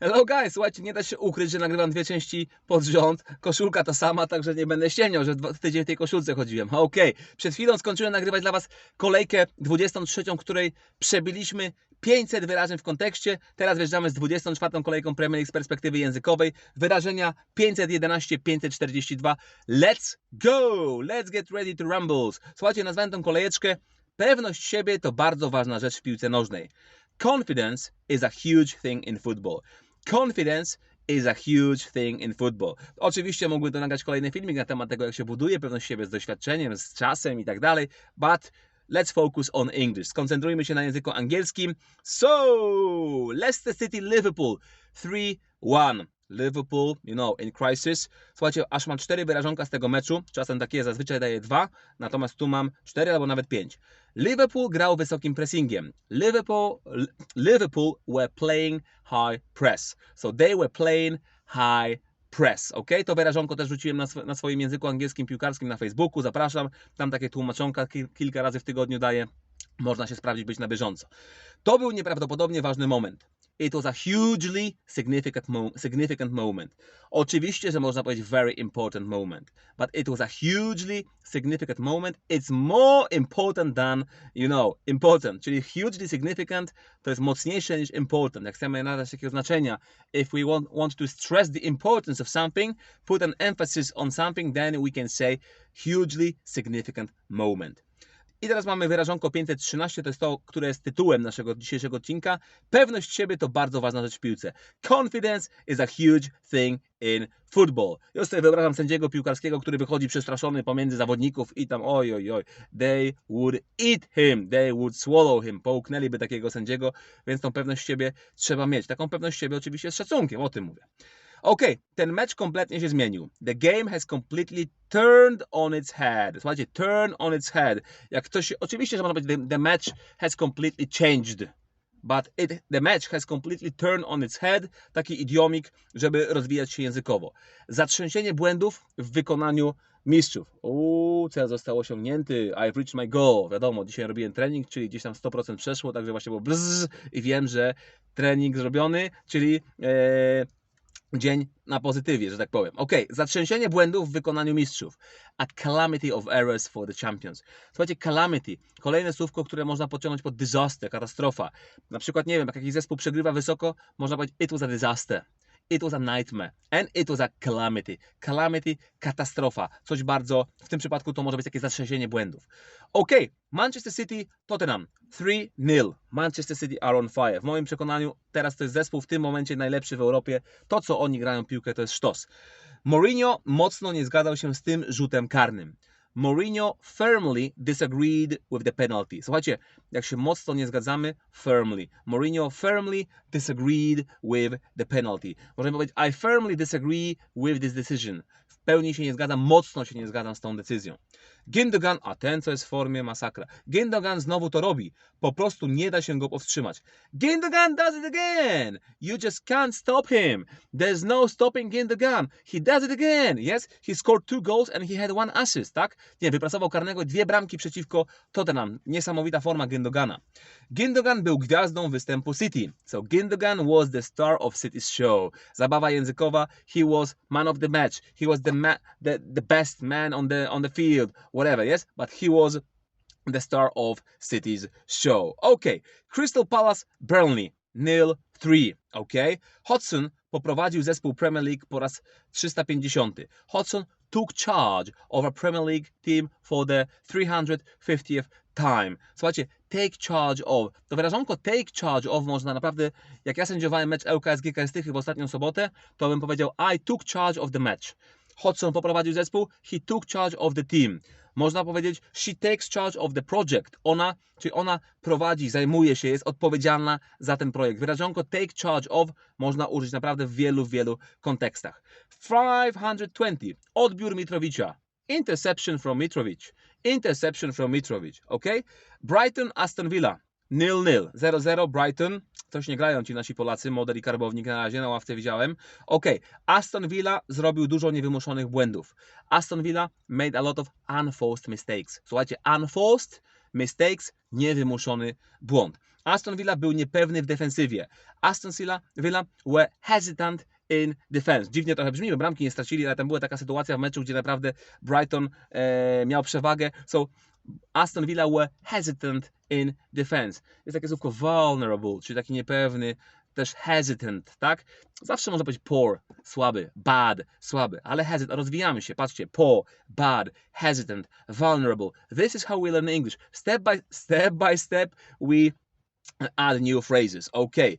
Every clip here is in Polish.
Hello guys, słuchajcie, nie da się ukryć, że nagrywam dwie części pod rząd. Koszulka ta sama, także nie będę ściemniał, że dwa- tydzień w tej koszulce chodziłem. Okej, przed chwilą skończyłem nagrywać dla Was kolejkę 23, której przebiliśmy 500 wyrażeń w kontekście. Teraz wjeżdżamy z 24 kolejką Premier League z perspektywy językowej. Wyrażenia 511, 542. Let's go! Let's get ready to rumbles. Słuchajcie, nazwałem tą kolejeczkę Pewność siebie to bardzo ważna rzecz w piłce nożnej. Confidence is a huge thing in football. Confidence is a huge thing in football. Oczywiście mógłbym to nagrać kolejny filmik na temat tego, jak się buduje pewność siebie z doświadczeniem, z czasem i tak dalej, but let's focus on English. Skoncentrujmy się na języku angielskim. So, Leicester City Liverpool 3-1. Liverpool, you know, in crisis. Słuchajcie, aż mam cztery wyrażonka z tego meczu. Czasem takie zazwyczaj daję dwa, natomiast tu mam cztery albo nawet pięć. Liverpool grał wysokim pressingiem. Liverpool, Liverpool were playing high press. So they were playing high press. Ok? To wyrażonko też rzuciłem na, sw- na swoim języku angielskim piłkarskim na Facebooku. Zapraszam. Tam takie tłumaczonka kil- kilka razy w tygodniu daję. Można się sprawdzić, być na bieżąco. To był nieprawdopodobnie ważny moment. It was a hugely significant, mo- significant moment. Oczywiście, że można powiedzieć very important moment, but it was a hugely significant moment. It's more important than, you know, important, czyli hugely significant to jest mocniejsze niż important. Jak chcemy nadać takiego znaczenia, if we want, want to stress the importance of something, put an emphasis on something, then we can say hugely significant moment. I teraz mamy wyrażonko 513, to jest to, które jest tytułem naszego dzisiejszego odcinka. Pewność siebie to bardzo ważna rzecz w piłce. Confidence is a huge thing in football. Ja sobie wyobrażam sędziego piłkarskiego, który wychodzi przestraszony pomiędzy zawodników i tam oj, oj, oj, they would eat him, they would swallow him. Połknęliby takiego sędziego, więc tą pewność siebie trzeba mieć. Taką pewność siebie oczywiście z szacunkiem, o tym mówię. Okej, ten mecz kompletnie się zmienił. The game has completely turned on its head. Słuchajcie, turn on its head. Jak ktoś, oczywiście, że można powiedzieć, the, the match has completely changed. But it, the match has completely turned on its head. Taki idiomik, żeby rozwijać się językowo. Zatrzęsienie błędów w wykonaniu mistrzów. Uuu, cel został osiągnięty. I've reached my goal. Wiadomo, dzisiaj robiłem trening, czyli gdzieś tam 100% przeszło, także właśnie było bzz i wiem, że trening zrobiony, czyli e, dzień na pozytywie, że tak powiem. Ok, zatrzęsienie błędów w wykonaniu mistrzów. A calamity of errors for the champions. Słuchajcie, calamity, kolejne słówko, które można podciągnąć pod disaster, katastrofa. Na przykład, nie wiem, jak jakiś zespół przegrywa wysoko, można powiedzieć it was a disaster. It was a nightmare. And it was a calamity. Calamity, katastrofa. Coś bardzo, w tym przypadku to może być takie zatrzęsienie błędów. Ok, Manchester City, Tottenham. 3-0. Manchester City are on fire. W moim przekonaniu teraz to jest zespół w tym momencie najlepszy w Europie. To, co oni grają piłkę, to jest sztos. Mourinho mocno nie zgadzał się z tym rzutem karnym. Mourinho firmly disagreed with the penalty. Słuchajcie, jak się mocno nie zgadzamy, firmly. Mourinho firmly disagreed with the penalty. Możemy powiedzieć, I firmly disagree with this decision. W pełni się nie zgadzam, mocno się nie zgadzam z tą decyzją. Gindogan, a ten co jest w formie masakra. Gindogan znowu to robi. Po prostu nie da się go powstrzymać. Gindogan does it again. You just can't stop him. There's no stopping Gindogan. He does it again. Yes, he scored two goals and he had one assist, tak? Nie, wypracował karnego dwie bramki przeciwko Tottenham. Niesamowita forma Gindogana. Gindogan był gwiazdą występu City. So Gindogan was the star of City's show. Zabawa językowa. He was man of the match. He was the the, the best man on the on the field. Whatever, yes? But he was the star of City's show. Okay. Crystal Palace, Burnley, nil 3. Okay. Hodgson poprowadził zespół Premier League po raz 350. Hodgson took charge of a Premier League team for the 350th time. Słuchajcie, take charge of. To wyrażonko take charge of można naprawdę, jak ja sędziowałem mecz ŁKS GKS Tychy w ostatnią sobotę, to bym powiedział I took charge of the match. Hodgson poprowadził zespół, he took charge of the team. Można powiedzieć, she takes charge of the project. Ona, czyli ona prowadzi, zajmuje się, jest odpowiedzialna za ten projekt. Wyrażonko take charge of można użyć naprawdę w wielu, wielu kontekstach. 520. Odbiór Mitrowicza. Interception from Mitrovic. Interception from Mitrovic. Ok? Brighton, Aston Villa. Nil nil. 0-0 Brighton. Coś nie grają ci nasi Polacy, model i karbownik na razie, na ławce widziałem. Ok, Aston Villa zrobił dużo niewymuszonych błędów. Aston Villa made a lot of unforced mistakes. Słuchajcie, unforced mistakes, niewymuszony błąd. Aston Villa był niepewny w defensywie. Aston Villa, Villa were hesitant in defense. Dziwnie trochę brzmi, bo bramki nie stracili, ale tam była taka sytuacja w meczu, gdzie naprawdę Brighton e, miał przewagę. So Aston Villa were hesitant in defense. Jest takie słówko vulnerable, czyli taki niepewny, też hesitant, tak? Zawsze można powiedzieć poor, słaby, bad, słaby, ale hesitant, rozwijamy się, patrzcie, poor, bad, hesitant, vulnerable. This is how we learn English. Step by step, by step we add new phrases. Okay.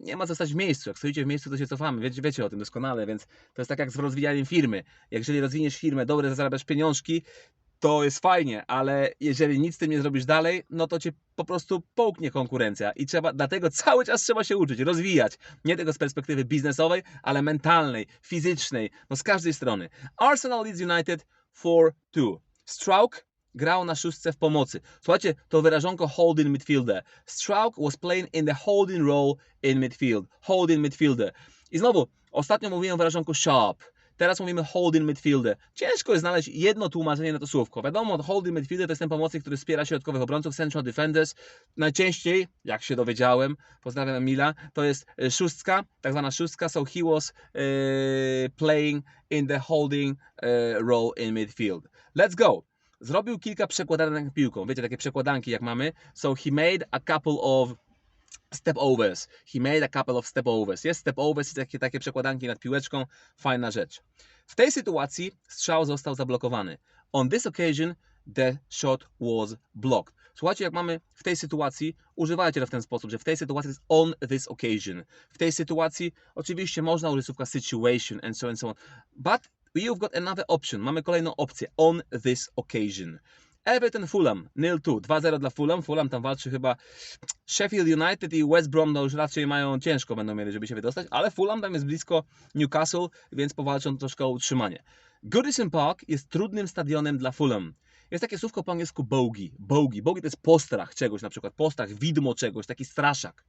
Nie ma co stać w miejscu. Jak stoicie w miejscu, to się cofamy. Wiecie, wiecie o tym doskonale, więc to jest tak jak z rozwijaniem firmy. Jeżeli rozwiniesz firmę, dobre zarabiasz pieniążki, to jest fajnie, ale jeżeli nic z tym nie zrobisz dalej, no to cię po prostu połknie konkurencja i trzeba, dlatego cały czas trzeba się uczyć, rozwijać. Nie tego z perspektywy biznesowej, ale mentalnej, fizycznej, no z każdej strony. Arsenal Leeds United 4-2. Stroke grał na szóstce w pomocy. Słuchajcie, to wyrażonko holding midfielder. Stroke was playing in the holding role in midfield. Holding midfielder. I znowu, ostatnio mówiłem o wyrażonku sharp. Teraz mówimy holding midfielder. Ciężko jest znaleźć jedno tłumaczenie na to słówko. Wiadomo, holding midfielder to jest ten pomocnik, który wspiera środkowych obrońców, central defenders. Najczęściej, jak się dowiedziałem, pozdrawiam Emila, to jest e, szóstka, tak zwana szóstka, so he was e, playing in the holding e, role in midfield. Let's go. Zrobił kilka przekładanek piłką. Wiecie, takie przekładanki jak mamy. So he made a couple of step overs. He made a couple of step overs. Jest step overs i takie, takie przekładanki nad piłeczką. Fajna rzecz. W tej sytuacji strzał został zablokowany. On this occasion the shot was blocked. Słuchajcie, jak mamy w tej sytuacji, używajcie to w ten sposób, że w tej sytuacji jest on this occasion. W tej sytuacji oczywiście można użyć słówka situation and so and so on. But you've got another option. Mamy kolejną opcję. On this occasion. Everton Fulham, 0-2, 2-0 dla Fulham. Fulham tam walczy chyba Sheffield United i West Brom, no już raczej mają ciężko będą mieli, żeby się wydostać, ale Fulham tam jest blisko Newcastle, więc powalczą troszkę o utrzymanie. Goodison Park jest trudnym stadionem dla Fulham. Jest takie słówko po angielsku bogey. Bogey. Bogey to jest postrach czegoś, na przykład postrach, widmo czegoś, taki straszak.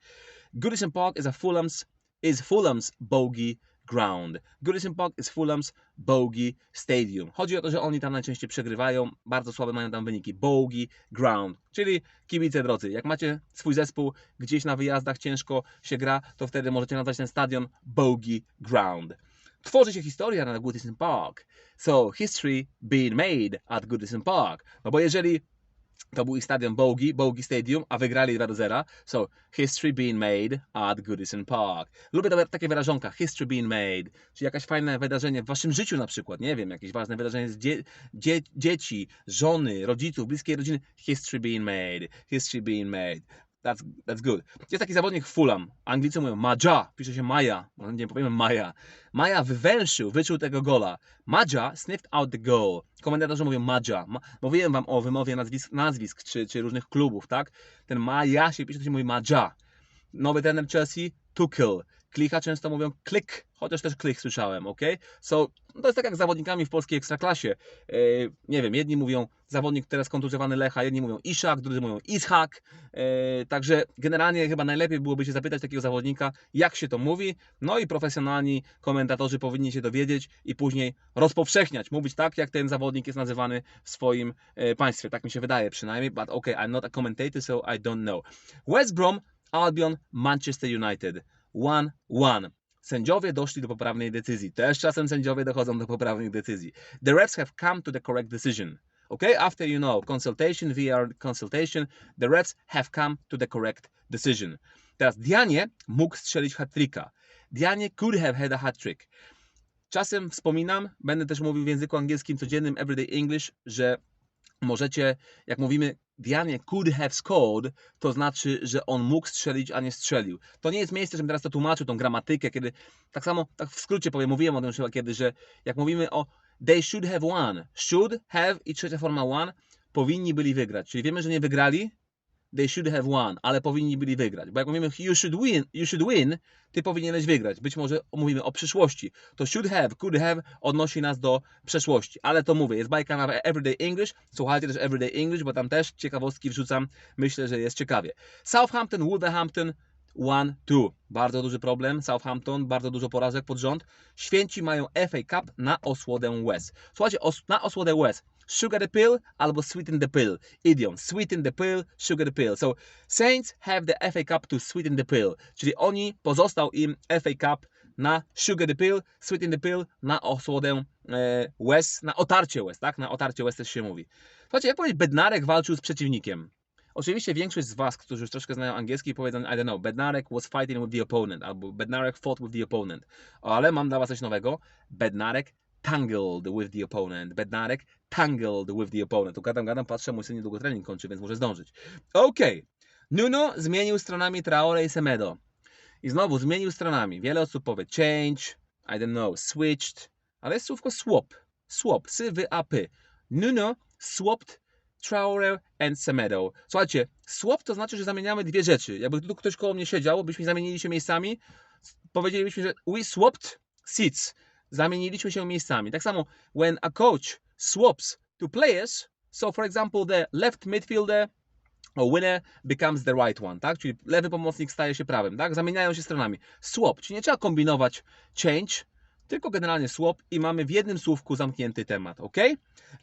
Goodison Park is a Fulham's, is Fulham's bogey ground. Goodison Park is Fulham's bogey stadium. Chodzi o to, że oni tam najczęściej przegrywają, bardzo słabe mają tam wyniki. Bogey ground, czyli kibice drodzy. Jak macie swój zespół gdzieś na wyjazdach ciężko się gra, to wtedy możecie nazwać ten stadion bogey ground. Tworzy się historia na Goodison Park. So history being made at Goodison Park. No bo jeżeli to był ich stadion Bogi, Bogi Stadium, a wygrali 2 do 0. So, history being made at Goodison Park. Lubię takie wyrażonka, history being made, czyli jakieś fajne wydarzenie w waszym życiu na przykład, nie wiem, jakieś ważne wydarzenie z dzie dzie dzieci, żony, rodziców, bliskiej rodziny. History being made, history being made. That's, that's good. Jest taki zawodnik Fulham. Anglicy mówią Maja, pisze się Maja. Nie powiemy Maja. Maja wywęszył, wyczuł tego gola. Maja sniffed out the goal. Komentatorzy mówią Maja. Ma, mówiłem wam o wymowie nazwisk, nazwisk czy, czy różnych klubów, tak? Ten Maja się pisze, to się mówi Maja. Nowy trener Chelsea, Tuchel. Klicha często mówią klik, chociaż też klik słyszałem, ok? So, to jest tak jak z zawodnikami w polskiej ekstraklasie. E, nie wiem, jedni mówią zawodnik teraz kontuzjowany Lecha, jedni mówią Iszak, drudzy mówią Ishak. E, także generalnie chyba najlepiej byłoby się zapytać takiego zawodnika, jak się to mówi. No i profesjonalni komentatorzy powinni się dowiedzieć i później rozpowszechniać, mówić tak, jak ten zawodnik jest nazywany w swoim e, państwie. Tak mi się wydaje przynajmniej, but okay, I'm not a commentator, so I don't know. West Brom, Albion, Manchester United. 1-1. Sędziowie doszli do poprawnej decyzji. Też czasem sędziowie dochodzą do poprawnych decyzji. The refs have come to the correct decision. Okay, after you know consultation, VR consultation, the refs have come to the correct decision. Teraz Dianie mógł strzelić hat-tricka. Dianie could have had a hat-trick. Czasem wspominam, będę też mówił w języku angielskim codziennym everyday English, że możecie, jak mówimy Dianie could have scored, to znaczy, że on mógł strzelić, a nie strzelił. To nie jest miejsce, żebym teraz to tłumaczył, tą gramatykę, kiedy tak samo, tak w skrócie powiem, mówiłem o tym chyba kiedy, że jak mówimy o they should have won, should have i trzecia forma won, powinni byli wygrać. Czyli wiemy, że nie wygrali, they should have won, ale powinni byli wygrać. Bo jak mówimy you should win, you should win, ty powinieneś wygrać. Być może mówimy o przyszłości. To should have, could have odnosi nas do przeszłości. Ale to mówię, jest bajka na Everyday English. Słuchajcie też Everyday English, bo tam też ciekawostki wrzucam. Myślę, że jest ciekawie. Southampton, Wolverhampton, 1-2. Bardzo duży problem. Southampton, bardzo dużo porażek pod rząd. Święci mają FA Cup na osłodę łez. Słuchajcie, os na osłodę łez. Sugar the pill albo sweeten the pill. Idiom. Sweeten the pill, sugar the pill. So Saints have the FA Cup to sweeten the pill. Czyli oni, pozostał im FA Cup na sugar the pill, sweeten the pill, na osłodę e, łez, na otarcie łez, tak? Na otarcie łez też się mówi. Słuchajcie, jak powiedzieć, Bednarek walczył z przeciwnikiem. Oczywiście większość z Was, którzy już troszkę znają angielski, powiedzą, I don't know, Bednarek was fighting with the opponent, albo Bednarek fought with the opponent. Ale mam dla Was coś nowego. Bednarek tangled with the opponent. Bednarek tangled with the opponent. Tu gadam, gadam, patrzę, mój syn niedługo trening kończy, więc muszę zdążyć. Okej. Nuno zmienił stronami Traore i Semedo. I znowu zmienił stronami. Wiele osób powie change, I don't know, switched, ale jest słówko swap. Swap, sy, wy, a, py. Nuno swapped Traore and Semedo. Słuchajcie, swap to znaczy, że zamieniamy dwie rzeczy. Jakby tu ktoś koło mnie siedział, byśmy zamienili się miejscami, powiedzielibyśmy, że we swapped seats. Zamieniliśmy się miejscami. Tak samo, when a coach swaps two players, so for example, the left midfielder or winner becomes the right one, tak? Czyli lewy pomocnik staje się prawym, tak? Zamieniają się stronami. Swap, czyli nie trzeba kombinować change, tylko generalnie swap i mamy w jednym słówku zamknięty temat, ok?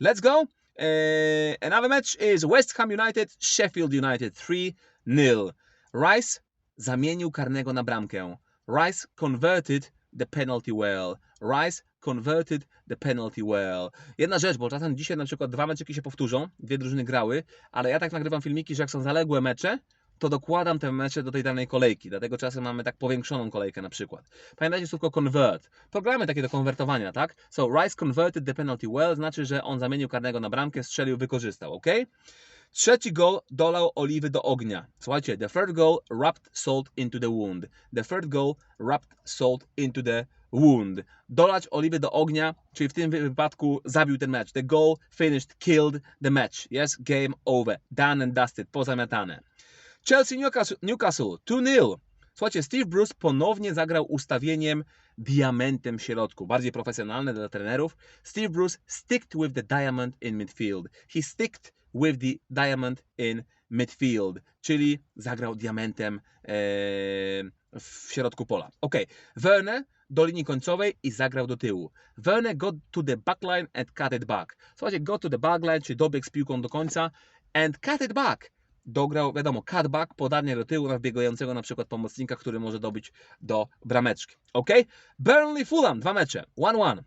Let's go. Uh, another match is West Ham United, Sheffield United 3-0. Rice zamienił karnego na bramkę. Rice converted the penalty well. Rice converted the penalty well. Jedna rzecz, bo czasem dzisiaj na przykład dwa meczyki się powtórzą, dwie drużyny grały, ale ja tak nagrywam filmiki, że jak są zaległe mecze, to dokładam te mecze do tej danej kolejki. Dlatego czasem mamy tak powiększoną kolejkę na przykład. Pamiętajcie słówko convert. Programy takie do konwertowania, tak? So Rice converted the penalty well, znaczy, że on zamienił karnego na bramkę, strzelił, wykorzystał, ok? Trzeci gol dolał oliwy do ognia. Słuchajcie, the third goal rubbed salt into the wound. The third goal rubbed salt into the wound. Dolać oliwy do ognia, czyli w tym wypadku zabił ten mecz. The goal finished, killed the match. Yes, game over. Done and dusted, pozamiatane. Chelsea Newcastle, Newcastle 2-0. Słuchajcie, Steve Bruce ponownie zagrał ustawieniem diamentem w środku. Bardziej profesjonalne dla trenerów. Steve Bruce sticked with the diamond in midfield. He sticked with the diamond in midfield, czyli zagrał diamentem e, w środku pola. Ok, Werner do linii końcowej i zagrał do tyłu. Werner got to the backline and cut it back. Słuchajcie, got to the backline, czyli dobiegł z piłką do końca and cut it back. Dograł, wiadomo, cutback, podanie do tyłu na wbiegającego na przykład pomocnika, który może dobić do brameczki. Ok? Burnley Fulham, dwa mecze. 1-1.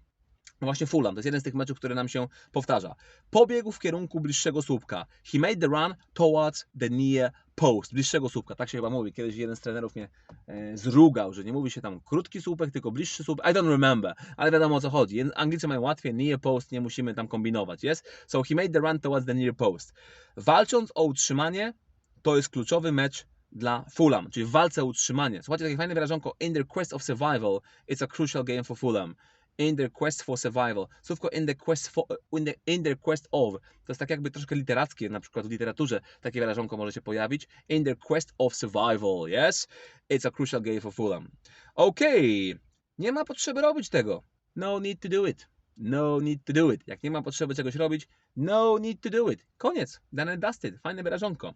No właśnie Fulham, to jest jeden z tych meczów, który nam się powtarza. Pobiegł w kierunku bliższego słupka. He made the run towards the near post. Bliższego słupka, tak się chyba mówi. Kiedyś jeden z trenerów mnie e, zrugał, że nie mówi się tam krótki słupek, tylko bliższy słupek. I don't remember, ale wiadomo o co chodzi. Anglicy mają łatwiej, near post, nie musimy tam kombinować, jest? So he made the run towards the near post. Walcząc o utrzymanie, to jest kluczowy mecz dla Fulham, czyli w walce o utrzymanie. Słuchajcie, takie fajne wyrażonko, in their quest of survival, it's a crucial game for Fulham in their quest for survival. Słówko in the quest for, in, the, in their quest of. To jest tak jakby troszkę literackie, na przykład w literaturze takie wyrażonko może się pojawić. In their quest of survival, yes? It's a crucial game for Fulham. Okej, okay. nie ma potrzeby robić tego. No need to do it. No need to do it. Jak nie ma potrzeby czegoś robić, no need to do it. Koniec. And dusted. Fajne wyrażonko.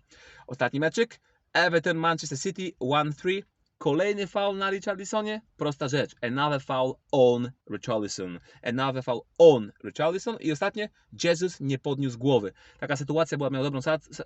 Ostatni meczyk. Everton Manchester City 1-3. Kolejny foul na Richarlisonie? Prosta rzecz. Another foul on Richarlison. Another foul on Richarlison. I ostatnie, Jesus nie podniósł głowy. Taka sytuacja była, miał dobrą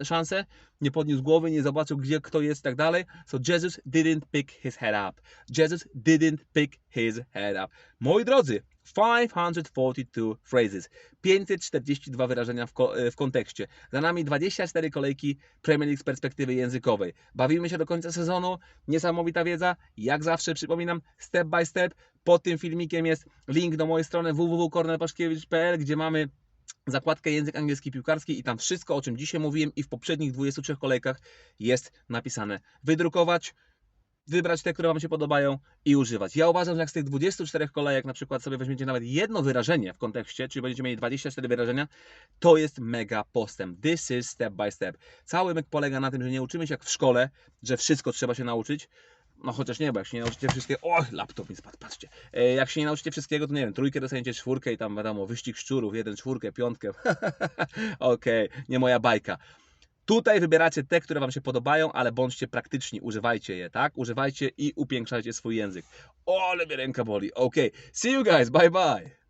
szansę, nie podniósł głowy, nie zobaczył gdzie kto jest i tak dalej. So Jesus didn't pick his head up. Jesus didn't pick his head up. Moi drodzy, 542 phrases. 542 wyrażenia w, ko w kontekście. Za nami 24 kolejki Premier League z perspektywy językowej. Bawimy się do końca sezonu. Niesamowita wiedza. Jak zawsze przypominam, step by step. Pod tym filmikiem jest link do mojej strony www.kornelpaszkiewicz.pl, gdzie mamy zakładkę język angielski piłkarski i tam wszystko, o czym dzisiaj mówiłem i w poprzednich 23 kolejkach jest napisane. Wydrukować, wybrać te, które Wam się podobają i używać. Ja uważam, że jak z tych 24 kolejek na przykład sobie weźmiecie nawet jedno wyrażenie w kontekście, czyli będziecie mieli 24 wyrażenia, to jest mega postęp. This is step by step. Cały myk polega na tym, że nie uczymy się jak w szkole, że wszystko trzeba się nauczyć, no chociaż nie, bo jak się nie nauczycie wszystkiego. O, laptop mi spadł, patrzcie. E, jak się nie nauczycie wszystkiego, to nie wiem, trójkę dostaniecie czwórkę i tam wiadomo, wyścig szczurów, jeden czwórkę, piątkę. Okej, okay, nie moja bajka. Tutaj wybieracie te, które Wam się podobają, ale bądźcie praktyczni, używajcie je, tak? Używajcie i upiększajcie swój język. O, ale mnie ręka boli. Ok, see you guys, bye bye.